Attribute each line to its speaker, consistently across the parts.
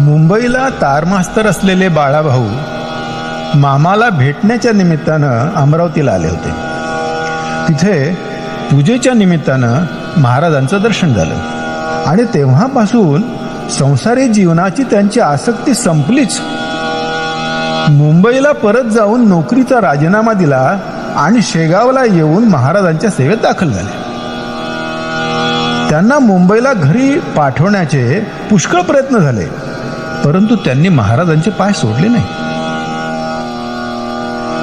Speaker 1: मुंबईला तारमास्तर असलेले बाळाभाऊ मामाला भेटण्याच्या निमित्तानं अमरावतीला आले होते. तिथे पूजेच्या निमित्तानं महाराजांचं दर्शन झालं. आणि तेव्हापासून संसारी जीवनाची त्यांची आसक्ती संपलीच. मुंबईला परत जाऊन नोकरीचा राजीनामा दिला आणि शेगावला येऊन महाराजांच्या सेवेत दाखल झाले. त्यांना मुंबईला घरी पाठवण्याचे पुष्कळ प्रयत्न झाले. परंतु त्यांनी महाराजांचे पाय सोडले नाही.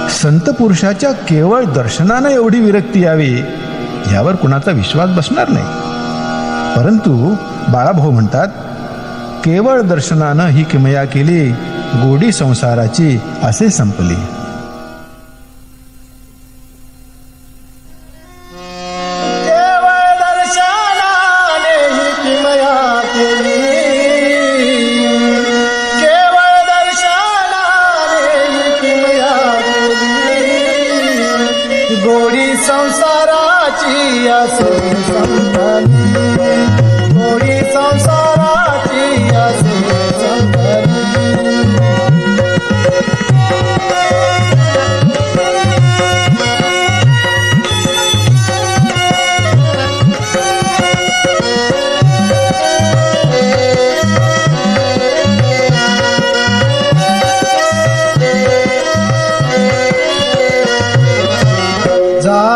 Speaker 1: संत पुरुषाच्या केवळ दर्शनानं एवढी विरक्ती यावी यावर कुणाचा विश्वास बसणार नाही. परंतु बाळाभाऊ म्हणतात केवळ दर्शनानं ही किमया केली गोडी संसाराची असे संपली.
Speaker 2: संसाराची असे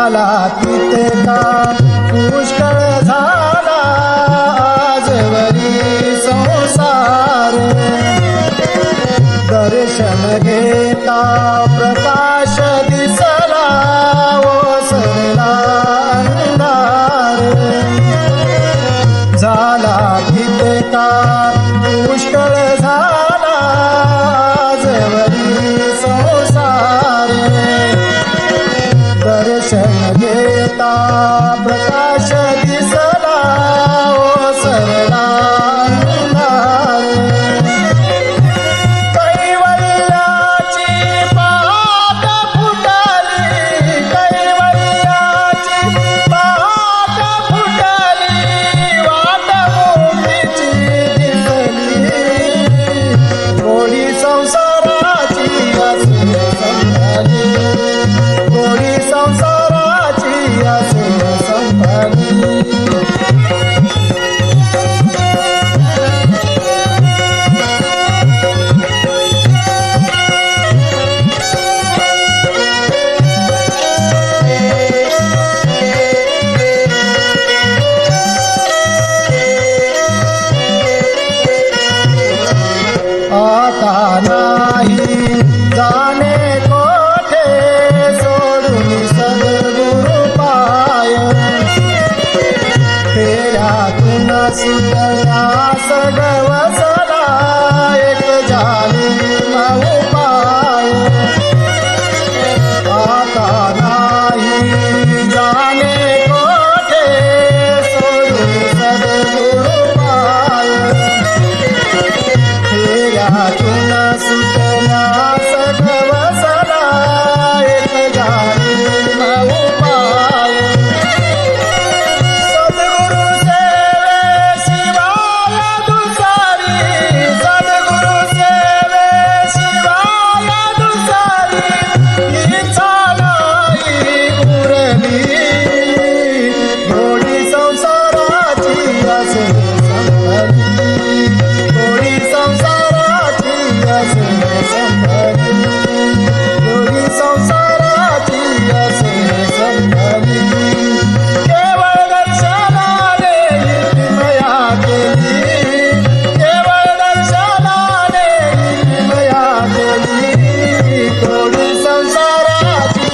Speaker 2: झाला तिथे का पुष्कळ झाला salaam नाही जाणे कोठे? सोडून सद्गुरु पाय. फेऱ्यातून सुटला सगवसला एक झाली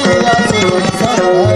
Speaker 2: Let's go, let's go.